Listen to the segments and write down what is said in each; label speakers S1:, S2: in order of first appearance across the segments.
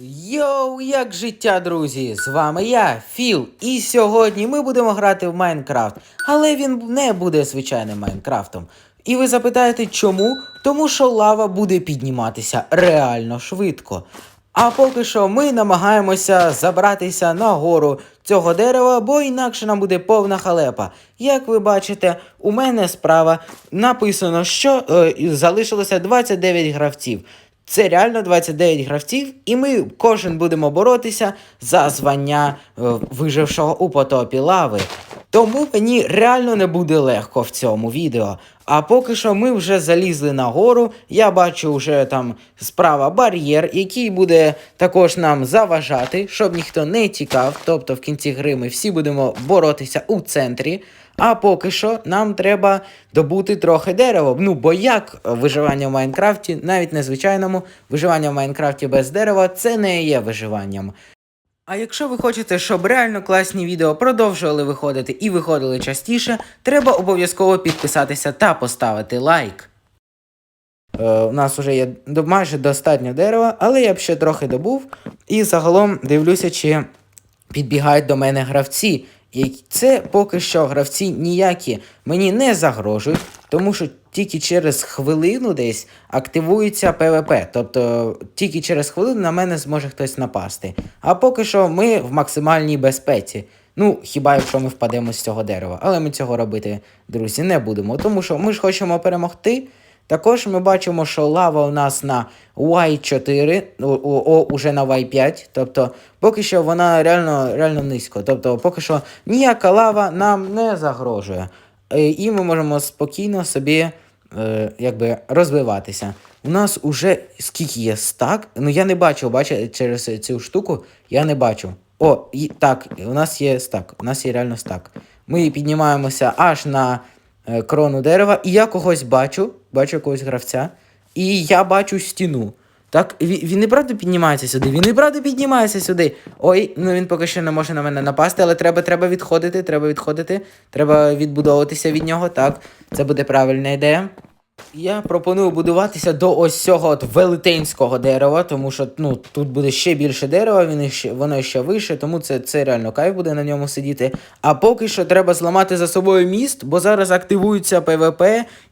S1: Йоу, як життя, друзі! З вами я, Філ, і сьогодні ми будемо грати в Майнкрафт, але він не буде звичайним Майнкрафтом. І ви запитаєте, чому? Тому що лава буде підніматися реально швидко. А поки що ми намагаємося забратися на гору цього дерева, бо інакше нам буде повна халепа. Як ви бачите, у мене справа написано, що е, залишилося 29 гравців. Це реально 29 гравців, і ми кожен будемо боротися за звання е, вижившого у потопі лави. Тому мені реально не буде легко в цьому відео. А поки що ми вже залізли на гору. Я бачу вже там справа бар'єр, який буде також нам заважати, щоб ніхто не тікав. Тобто в кінці гри ми всі будемо боротися у центрі. А поки що нам треба добути трохи дерева. Ну, бо як виживання в Майнкрафті, навіть незвичайному, виживання в Майнкрафті без дерева це не є виживанням. А якщо ви хочете, щоб реально класні відео продовжували виходити і виходили частіше, треба обов'язково підписатися та поставити лайк. Е, у нас вже є майже достатньо дерева, але я б ще трохи добув. І загалом дивлюся, чи підбігають до мене гравці. І це поки що гравці ніякі мені не загрожують, тому що тільки через хвилину десь активується ПВП. Тобто тільки через хвилину на мене зможе хтось напасти. А поки що ми в максимальній безпеці. Ну, хіба якщо ми впадемо з цього дерева. Але ми цього робити, друзі, не будемо. Тому що ми ж хочемо перемогти. Також ми бачимо, що лава у нас на Y4, о, уже на Y5. Тобто, поки що вона реально, реально низько. Тобто, поки що ніяка лава нам не загрожує. Е, І ми можемо спокійно собі е, якби розвиватися. У нас уже скільки є стак? Ну я не бачу, бачите, через цю штуку я не бачу. О, і, так, у нас є стак. У нас є реально стак. Ми піднімаємося аж на крону дерева, і я когось бачу, бачу якогось гравця, і я бачу стіну. Так, він, він і правда піднімається сюди, він і правда піднімається сюди. Ой, ну він поки що не може на мене напасти, але треба, треба відходити, треба відходити, треба відбудовуватися від нього. Так, це буде правильна ідея. Я пропоную будуватися до ось цього от велетенського дерева, тому що ну, тут буде ще більше дерева, він ще, воно ще вище, тому це, це реально кайф буде на ньому сидіти. А поки що треба зламати за собою міст, бо зараз активується ПВП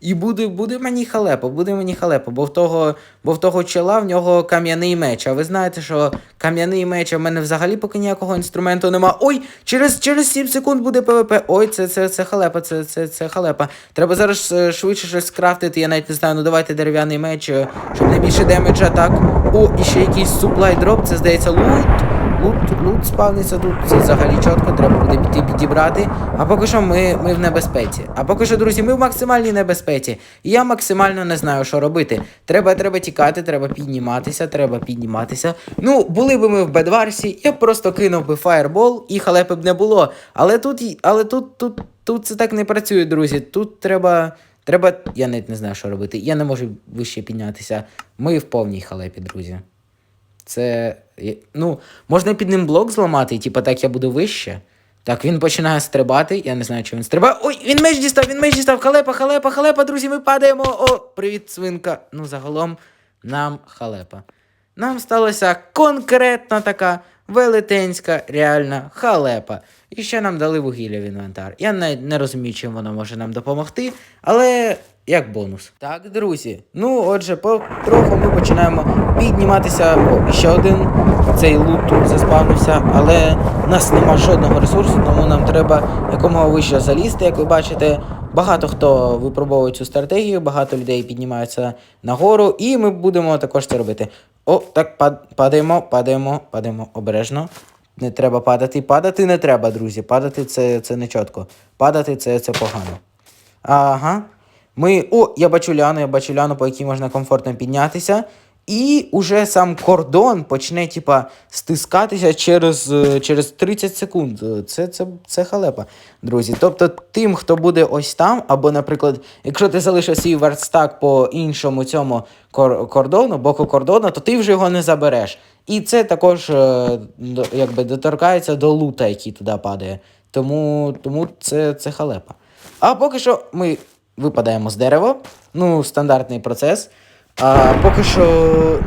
S1: і буде, буде мені халепа, буде мені халепа, бо в того, бо в того чола в нього кам'яний меч. А ви знаєте, що кам'яний меч, а в мене взагалі поки ніякого інструменту нема. Ой, через, через 7 секунд буде ПВП. Ой, це, це, це халепа, це, це, це халепа. Треба зараз е, швидше щось скрафтити, я навіть не знаю, ну давайте дерев'яний меч, е, щоб не більше демеджа, так. О, і ще якийсь суплай дроп, це здається лут. Лут, лут спавниться тут, це взагалі чітко, треба буде піти підібрати. А поки що ми, ми в небезпеці. А поки що, друзі, ми в максимальній небезпеці. І я максимально не знаю, що робити. Треба, треба тікати, треба підніматися, треба підніматися. Ну, були б ми в Бедварсі, я б просто кинув би фаєрбол і халепи б не було. Але тут, але тут, тут, тут це так не працює, друзі. Тут треба. Треба. Я навіть не знаю, що робити. Я не можу вище піднятися. Ми в повній халепі, друзі. Це. Ну, можна під ним блок зламати, і типа так я буду вище. Так, він починає стрибати. Я не знаю, чи він стрибає. Ой, він меч дістав, він меч дістав. Халепа, халепа, халепа, друзі, ми падаємо. О, привіт, свинка. Ну, загалом, нам халепа. Нам сталася конкретна така велетенська реальна халепа. І ще нам дали вугілля в інвентар. Я навіть не розумію, чим воно може нам допомогти, але як бонус. Так, друзі. Ну, отже, потроху ми починаємо підніматися. О, ще один цей лут тут заспавнився, але в нас нема жодного ресурсу, тому нам треба якомога вище залізти, як ви бачите. Багато хто випробовує цю стратегію, багато людей піднімаються нагору, і ми будемо також це робити. О, так, падаємо, падаємо, падаємо обережно. Не треба падати. Падати не треба, друзі. Падати це, це не чітко. Падати це, це погано. Ага. Ми. О, я бачу ляну, я бачу ляну, по якій можна комфортно піднятися. І уже сам кордон почне, типа, стискатися через, е, через 30 секунд. Е, Це, це, це халепа, друзі. Тобто, тим, хто буде ось там, або, наприклад, якщо ти залишив свій верстак по іншому цьому кор- кордону, боку кордону, то ти вже його не забереш. І це також е, якби доторкається до лута, який туди падає. Тому, тому це, це халепа. А поки що ми випадаємо з дерева. Ну, стандартний процес. А поки що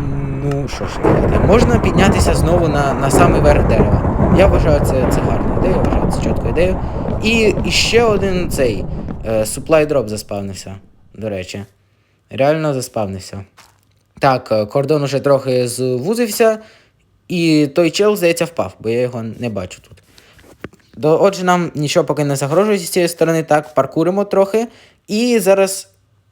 S1: ну що ж можна піднятися знову на, на самий верх дерева. Я вважаю, це, це гарна ідея, я вважаю, це чітка ідея. І, і ще один цей е, supply drop заспавнився, до речі. Реально заспавнився. Так, е, кордон уже трохи звузився, і той чел, здається, впав, бо я його не бачу тут. Отже, нам нічого поки не загрожує з цієї сторони, так, паркуримо трохи. І зараз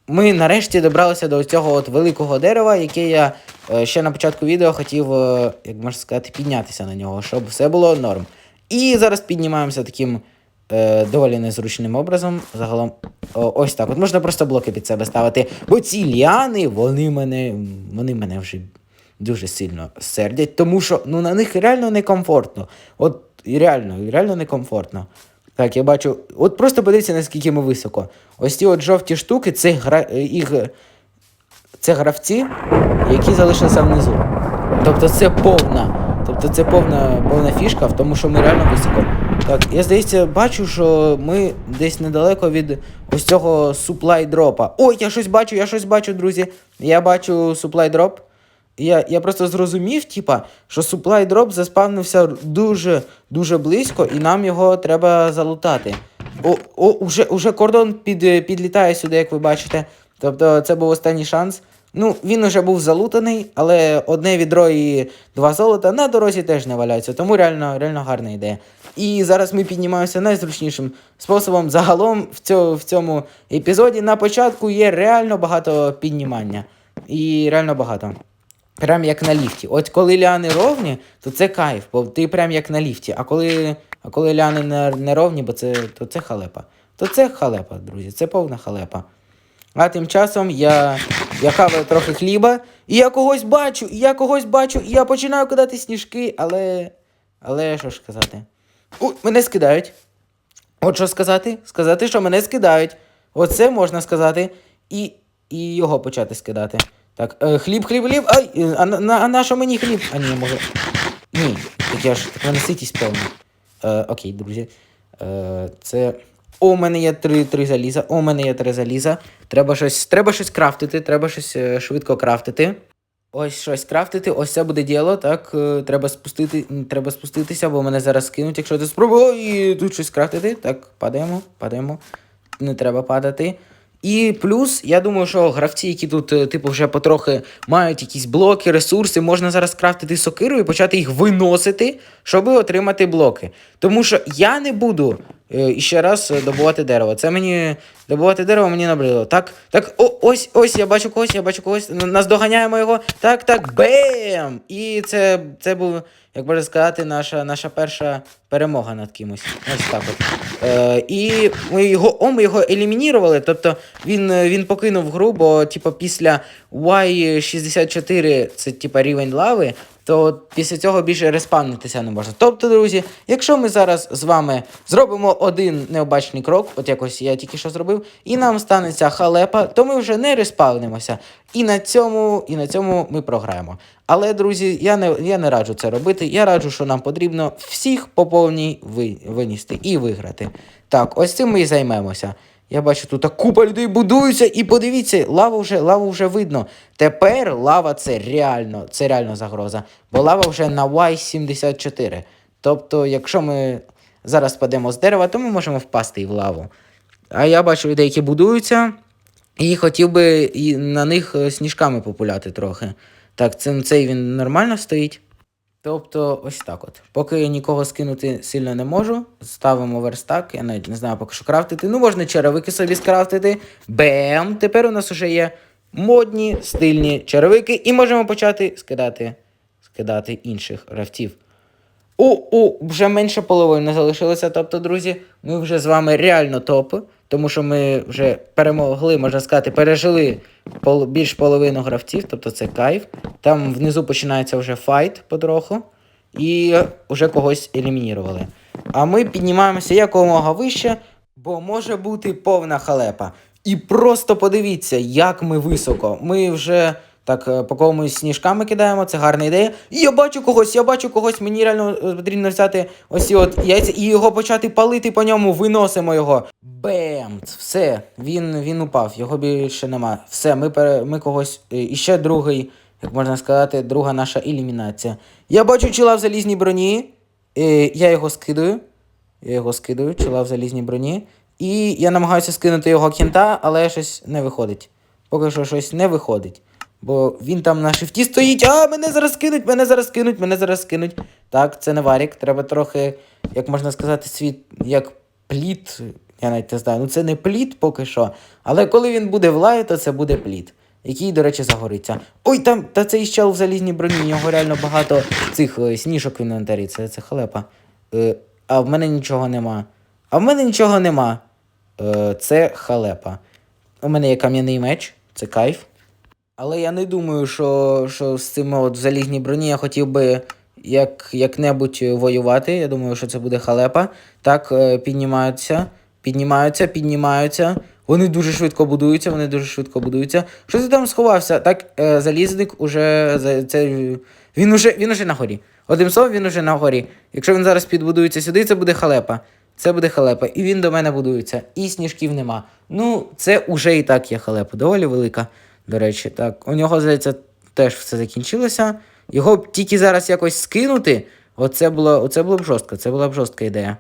S1: ми нарешті добралися до цього от великого дерева, яке я е, ще на початку відео хотів, е, як можна сказати, піднятися на нього, щоб все було норм. І зараз піднімаємося таким е, доволі незручним образом. Загалом, о, ось так. От можна просто блоки під себе ставити. Бо ці ліани, вони мене, вони мене вже дуже сильно сердять, тому що ну, на них реально некомфортно. От реально, реально некомфортно. Так, я бачу. От просто подивіться, наскільки ми високо. Ось ці от жовті штуки, це гра... е, їх... це гравці, які залишилися внизу. Тобто це повна. Тобто це повна, повна фішка в тому, що ми реально високо. Так, я здається, бачу, що ми десь недалеко від ось цього supply дропа. Ой, я щось бачу, я щось бачу, друзі. Я бачу supply дроп. Я, я просто зрозумів, типа, що supply drop заспавнився дуже дуже близько, і нам його треба залутати. О, о, уже, уже кордон під, підлітає сюди, як ви бачите. Тобто це був останній шанс. Ну, він уже був залутаний, але одне відро і два золота на дорозі теж не валяються, тому реально, реально гарна ідея. І зараз ми піднімаємося найзручнішим способом. Загалом в цьому, в цьому епізоді на початку є реально багато піднімання. І реально багато. Прям як на ліфті. От коли ляни ровні, то це кайф, бо ти прям як на ліфті. А коли, а коли ляни не, не ровні, бо це, то це халепа. То це халепа, друзі, це повна халепа. А тим часом я, я хаваю трохи хліба, і я когось бачу, і я когось бачу, і я починаю кидати сніжки, але. Але що ж сказати? Ой, мене скидають. От що сказати? Сказати, що мене скидають. Оце можна сказати. І, і його почати скидати. Так, е, хліб, хліб, хліб. Ай, е, а, на, на, на що мені хліб? А ні, може. Ні, так я ж так мене ситість повна. Е, окей, друзі. Е, це. О, у мене є три, три заліза. О, у мене є три заліза. Треба щось, треба щось крафтити, треба щось е, швидко крафтити. Ось щось крафтити, ось це буде діло, так. е, Треба спустити, треба спуститися, бо мене зараз скинуть, якщо ти спробуй. Ой, тут щось крафтити. Так, падаємо, падаємо. Не треба падати. І плюс, я думаю, що гравці, які тут, е, типу, вже потрохи мають якісь блоки, ресурси, можна зараз крафтити сокиру і почати їх виносити, щоб отримати блоки. Тому що я не буду е, іще раз е, добувати дерево. Це мені добувати дерево мені набрило. Так, так, о, ось, ось, я бачу когось, я бачу когось. Н- Наздоганяємо його. Так, так, бем! І це, це був, як можна сказати, наша, наша перша перемога над кимось. Ось так от. Е, і ми його, о, ми його елімінірували. Тобто він, е, він покинув гру, бо типу, після Y64 це типу, рівень лави. То після цього більше респавнитися не можна. Тобто, друзі, якщо ми зараз з вами зробимо один необачний крок, от якось я тільки що зробив, і нам станеться халепа, то ми вже не респавнимося. І на цьому, і на цьому ми програємо. Але, друзі, я не, я не раджу це робити. Я раджу, що нам потрібно всіх по повній ви, винести і виграти. Так, ось цим ми і займемося. Я бачу, тут купа людей будуються, і подивіться, лаву вже, лаву вже видно. Тепер лава це реально, це реально загроза. Бо лава вже на Y74. Тобто, якщо ми зараз падемо з дерева, то ми можемо впасти і в лаву. А я бачу людей, які будуються, і хотів би на них е, сніжками популяти трохи. Так, це, цей він нормально стоїть. Тобто, ось так от. Поки нікого скинути сильно не можу, ставимо верстак. Я навіть не знаю поки що крафтити. Ну, можна черевики собі скрафтити. Бем! Тепер у нас вже є модні, стильні черевики, і можемо почати скидати, скидати інших гравців. О, вже менше половини залишилося. Тобто, друзі, ми вже з вами реально топ, тому що ми вже перемогли, можна сказати, пережили пол, більш половину гравців, тобто це кайф. Там внизу починається вже файт потроху, і вже когось елімінірували. А ми піднімаємося якомога вище, бо може бути повна халепа. І просто подивіться, як ми високо. Ми вже так е, по комусь сніжками кидаємо, це гарна ідея. І я бачу когось, я бачу когось, мені реально е, потрібно взяти ось от яйця і його почати палити по ньому, виносимо його. Бем! Все, він, він упав, його більше нема. Все, ми, пере, ми когось. е, І ще другий як можна сказати, друга наша ілюмінація. Я бачу чола в залізній броні. Я його скидаю. Я його скидаю, чола в залізній броні. І я намагаюся скинути його кінта, але щось не виходить. Поки що щось не виходить. Бо він там на шифті стоїть. А, мене зараз кинуть, мене зараз кинуть, мене зараз кинуть. Так, це не варік. Треба трохи, як можна сказати, світ як плід. Я навіть не знаю. Ну це не плід поки що. Але коли він буде в лаві, то це буде плід. Який, до речі, загориться. Ой, там та цей щел в залізній броні, у нього реально багато цих е, сніжок в інвентарі. Це, це халепа. Е, а в мене нічого нема. А в мене нічого нема. Е, це халепа. У мене є кам'яний меч, це кайф. Але я не думаю, що, що з цим от в залізній броні я хотів би як, як-небудь воювати. Я думаю, що це буде халепа. Так, е, піднімаються, піднімаються, піднімаються. Вони дуже швидко будуються, вони дуже швидко будуються. Що ти там сховався? Так, е, залізник уже це, він уже він уже на горі. Одним словом, він уже на горі. Якщо він зараз підбудується сюди, це буде халепа. Це буде халепа. І він до мене будується. І сніжків нема. Ну, це уже і так є халепа. Доволі велика, до речі. Так, у нього, здається, теж все закінчилося. Його б тільки зараз якось скинути. Оце було, оце було б жорстко, це була б жорстка ідея.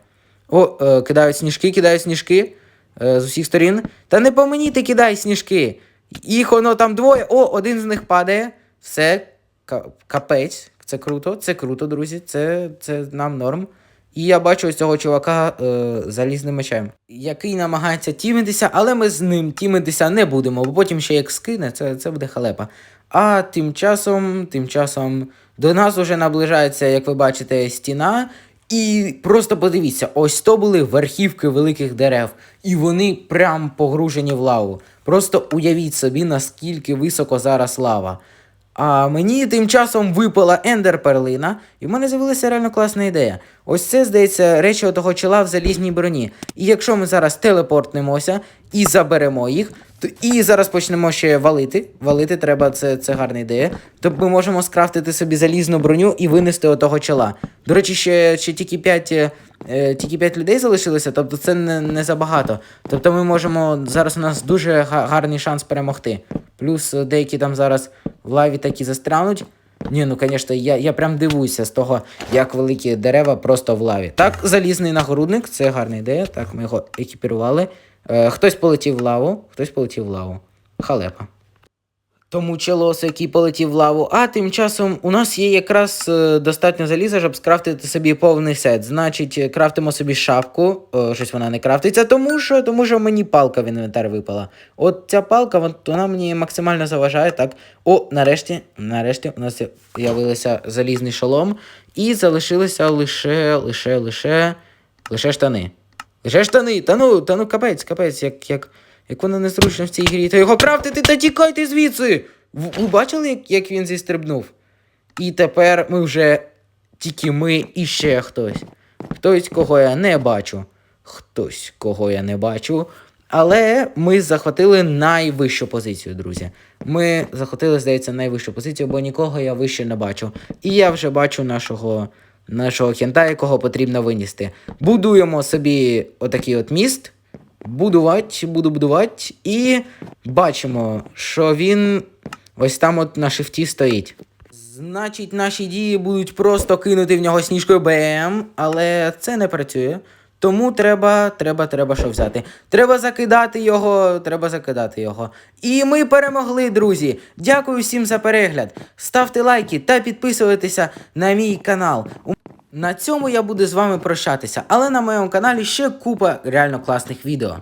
S1: О, е, кидають сніжки, кидають сніжки е, з усіх сторін. Та не по мені ти кидай сніжки. Їх воно там двоє. О, один з них падає. Все, капець. Це круто, це круто, друзі. Це, це нам норм. І я бачу ось цього чувака е, залізним мечем, який намагається тімитися, але ми з ним тімитися не будемо, бо потім ще як скине, це, це буде халепа. А тим часом, тим часом до нас уже наближається, як ви бачите, стіна. І просто подивіться, ось то були верхівки великих дерев, і вони прям погружені в лаву. Просто уявіть собі, наскільки високо зараз лава. А мені тим часом випала ендер перлина, і в мене з'явилася реально класна ідея. Ось це, здається, речі отого чола в залізній броні. І якщо ми зараз телепортнемося і заберемо їх, то і зараз почнемо ще валити. Валити треба, це, це гарна ідея. То ми можемо скрафтити собі залізну броню і винести отого чола. До речі, ще, ще тільки 5, е, тільки 5 людей залишилося, тобто це не, не забагато. Тобто ми можемо. Зараз у нас дуже гарний шанс перемогти. Плюс е, деякі там зараз в лаві такі застрянуть. Ні, ну звісно, я, я прям дивуюся з того, як великі дерева просто в лаві. Так, залізний нагородник, це гарна ідея. Так, ми його екіпірували. Е, хтось полетів в лаву, хтось полетів в лаву. Халепа. Тому челос, який полетів в лаву. А тим часом у нас є якраз е, достатньо заліза, щоб скрафтити собі повний сет. Значить, е, крафтимо собі шапку. О, щось вона не крафтиться, тому що, тому що мені палка в інвентар випала. От ця палка, вона мені максимально заважає. Так. О, нарешті, нарешті у нас з'явився залізний шолом. І залишилися лише, лише, лише, лише штани. Лише штани. Та ну, та ну капець, капець, як, як, як воно незручно в цій грі. Та його крафтити та тікайте звідси. Ви, бачили, як, він зістрибнув? І тепер ми вже тільки ми і ще хтось. Хтось, кого я не бачу. Хтось, кого я не бачу. Але ми захватили найвищу позицію, друзі. Ми захватили, здається, найвищу позицію, бо нікого я вище не бачу. І я вже бачу нашого, нашого кента, якого потрібно винести. Будуємо собі отакий от міст. Будувати, буду будувати. І бачимо, що він ось там от на шифті стоїть. Значить, наші дії будуть просто кинути в нього сніжкою БМ, але це не працює. Тому треба, треба, треба що взяти. Треба закидати його, треба закидати його. І ми перемогли, друзі. Дякую всім за перегляд. Ставте лайки та підписуйтеся на мій канал. На цьому я буду з вами прощатися, але на моєму каналі ще купа реально класних відео.